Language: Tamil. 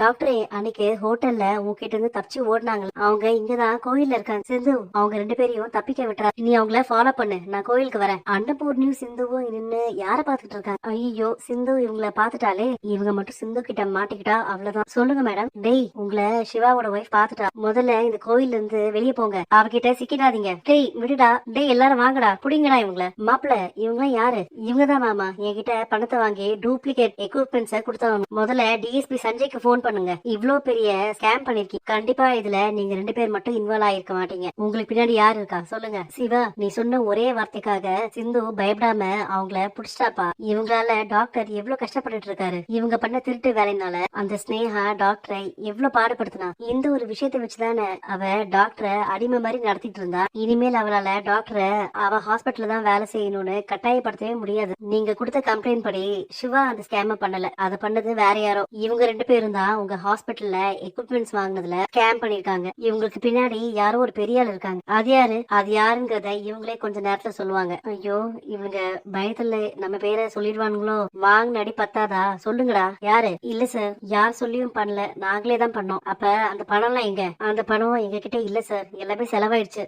டாக்டரே அன்னைக்கு ஹோட்டல்ல உங்ககிட்ட இருந்து தப்பிச்சு ஓடினாங்க. அவங்க இங்கதான் கோயில்ல இருக்காங்க. சிந்து அவங்க ரெண்டு பேரையும் தப்பிக்க விட்டுறா. நீ அவங்கள ஃபாலோ பண்ணு. நான் கோயிலுக்கு வரேன். அன்னபூர்ணியும் சிந்துவும் நின்னு யார பாத்துக்கிட்டு இருக்காங்க ஐயோ சிந்து இவங்கள பாத்துட்டாலே இவங்க மட்டும் சிந்து கிட்ட மாட்டிக்கிட்டா அவ்வளவுதான். சொல்லுங்க மேடம் டேய் உங்களை சிவாவோட ஒய்ஃப் பாத்துட்டா முதல்ல இந்த கோயில்ல இருந்து வெளியே போங்க. அவகிட்ட சிக்கிடாதீங்க. டேய் விடுடா. டேய் எல்லாரும் வாங்கடா. புடிங்கடா இவங்கள. மாப்பிள இவங்க யாரு? இவங்கதான் மாமா. என்கிட்ட பணத்தை வாங்கி டூப்ளிகேட் எக்யூப்மெண்ட்ஸ கொடுத்தவங்க. முதல்ல டிஎஸ்பி சஞ்சய்க்கு பண்ணுங்க. இவ்ளோ பெரிய ஸ்கேம் பண்ணிருக்கீங்க. கண்டிப்பா இதுல நீங்க ரெண்டு பேர் மட்டும் இன்வால்வ் ஆயிருக்க மாட்டீங்க. உங்களுக்கு பின்னாடி யாரு இருக்கா? சொல்லுங்க. சிவா நீ சொன்ன ஒரே வார்த்தைக்காக சிந்து பயப்படாம அவங்கள புடிச்சிட்டாப்பா. இவங்களால டாக்டர் எவ்வளவு கஷ்டப்பட்டுட்டு இருக்காரு. இவங்க பண்ண திருட்டு வேலைனால அந்த ஸ்னேகா டாக்டரை எவ்வளவு பாடுபடுத்தினா. இந்த ஒரு விஷயத்தை வச்சுதானே அவ டாக்டரை அடிமை மாதிரி நடத்திட்டு இருந்தா. இனிமேல் அவளால டாக்டரை அவ ஹாஸ்பிட்டல் தான் வேலை செய்யணும்னு கட்டாயப்படுத்தவே முடியாது. நீங்க கொடுத்த கம்ப்ளைண்ட் படி சிவா அந்த ஸ்கேம பண்ணல. அதை பண்ணது வேற யாரோ. இவங்க ரெண்டு பேரும் தான் உங்க ஹாஸ்பிட்டல்ல எக்யூப்மெண்ட்ஸ் வாங்குனதுல ஸ்கேம் பண்ணிருக்காங்க. இவங்களுக்கு பின்னாடி யாரோ ஒரு பெரிய ஆள் இருக்காங்க. அது யாரு? அது யாருங்கிறத இவங்களே கொஞ்ச நேரத்துல சொல்லுவாங்க. ஐயோ இவங்க பயத்துல நம்ம பேரை சொல்லிடுவானுங்களோ? வாங்கின அடி பத்தாதா? சொல்லுங்கடா. யாரு? இல்ல சார் யார் சொல்லியும் பண்ணல. நாங்களே தான் பண்ணோம். அப்ப அந்த பணம் எல்லாம் எங்க? அந்த பணம் எங்க கிட்ட இல்ல சார் எல்லாமே செலவாயிடுச்சு.